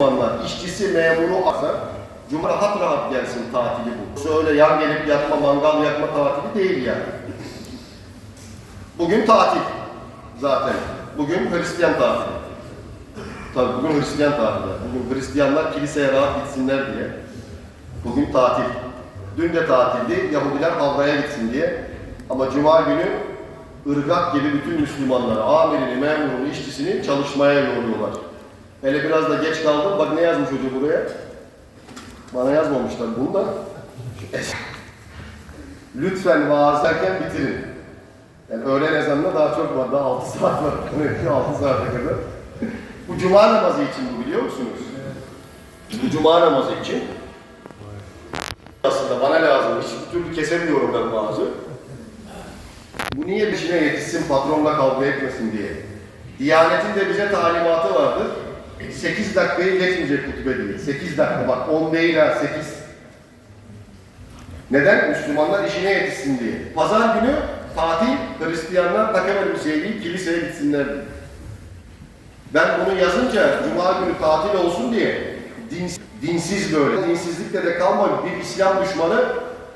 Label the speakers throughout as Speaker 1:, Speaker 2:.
Speaker 1: Müslümanlar, işçisi, memuru asa, Cuma rahat rahat gelsin tatili bu. Öyle yan gelip yatma, mangal yakma tatili değil yani. Bugün tatil zaten. Bugün Hristiyan tatili. Tabii bugün Hristiyan tatili. Bugün Hristiyanlar kiliseye rahat gitsinler diye. Bugün tatil. Dün de tatildi. Yahudiler Avra'ya gitsin diye. Ama Cuma günü ırgat gibi bütün Müslümanları, amirini, memurunu, işçisini çalışmaya yolluyorlar. Hele biraz da geç kaldım. Bak ne yazmış hoca buraya. Bana yazmamışlar bunu da. Lütfen vaaz derken bitirin. Yani öğlen ezanına daha çok var. Daha 6 saat var. 6 saate kadar. Bu cuma namazı için bu biliyor musunuz? Bu cuma namazı için. Aslında bana lazım. Hiçbir türlü kesemiyorum ben bazı. Bu niye işine yetişsin, patronla kavga etmesin diye. Diyanetin de bize talimatı vardır. 8 dakikayı geçmeyecek hutbe diye. 8 dakika bak 10 değil ha 8. Neden? Müslümanlar işine yetişsin diye. Pazar günü tatil, Hristiyanlar takım elbiseye giyip kiliseye gitsinler diye. Ben bunu yazınca Cuma günü tatil olsun diye din, dinsiz böyle, dinsizlikle de kalma bir İslam düşmanı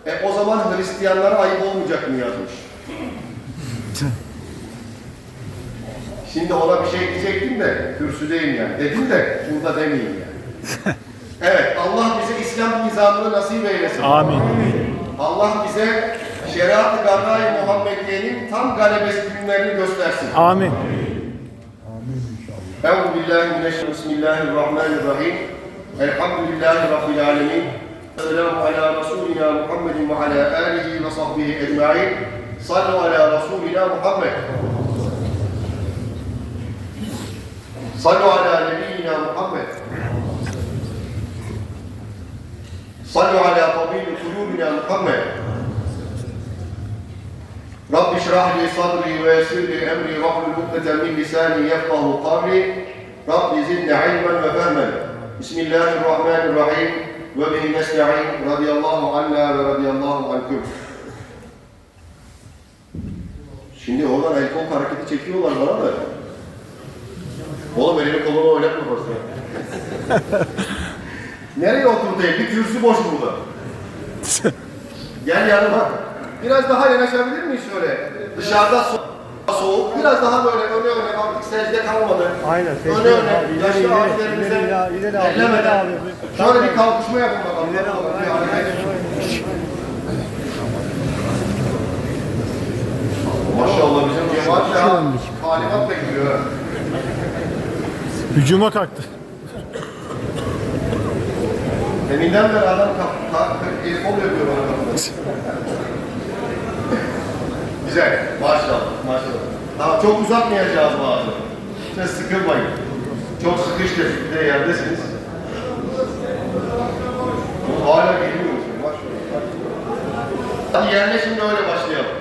Speaker 1: e, o zaman Hristiyanlara ayıp olmayacak mı yazmış. Şimdi ona bir şey diyecektim de kürsüdeyim yani. Dedim de burada demeyeyim yani. Evet, Allah bize İslam nizamını nasip eylesin.
Speaker 2: Amin.
Speaker 1: Allah bize şeriat-ı garra-i Muhammediye'nin tam galebesi günlerini göstersin.
Speaker 2: Amin.
Speaker 1: Euzu billahi mineşşeytanirracim. Bismillahirrahmanirrahim. Elhamdülillahi rabbil alamin. Selamu ala Resulina Muhammedin ve ala alihi ve sahbihi ecmaîn. Sallu ala Resulina Muhammed. Sallu ala nebiyyina Muhammed. Sallu ala tabibi kulubina Muhammed. رب اشرح لي صدري ويسر لي امري واحلل عقدة من لساني يفقه قولي رب زدني علما وفهما بسم الله الرحمن الرحيم وبه نستعين رضي الله عنا ورضي الله عنكم Şimdi oradan el kol hareketi çekiyorlar bana da. Oğlum elini kolunu oynatma fazla. Nereye oturtayım? Bir kürsü boş burada. Gel yanıma. Biraz daha yanaşabilir miyiz şöyle? Dışarıda so- soğuk. Biraz daha böyle öne öne artık secde kalmadı.
Speaker 2: Aynen, secde
Speaker 1: Öne öne.
Speaker 2: abi, ileri,
Speaker 1: Yaşlı
Speaker 2: ileri,
Speaker 1: abilerimize
Speaker 2: ileri abi, ileri abi,
Speaker 1: ellemeden. Şöyle bir kalkışma yapın bakalım.
Speaker 2: İleri.
Speaker 1: Maşallah bizim cemaat ya talimat bekliyor.
Speaker 2: Hücuma kalktı.
Speaker 1: Deminden beri adam kap, kap, el kol yapıyor bana. Güzel, maşallah, maşallah. Tamam, çok uzatmayacağız bazı. Siz sıkılmayın. Çok sıkıştır, bir de yerdesiniz. Bu hala geliyor musun? Maşallah. Hadi yerine şimdi öyle başlayalım.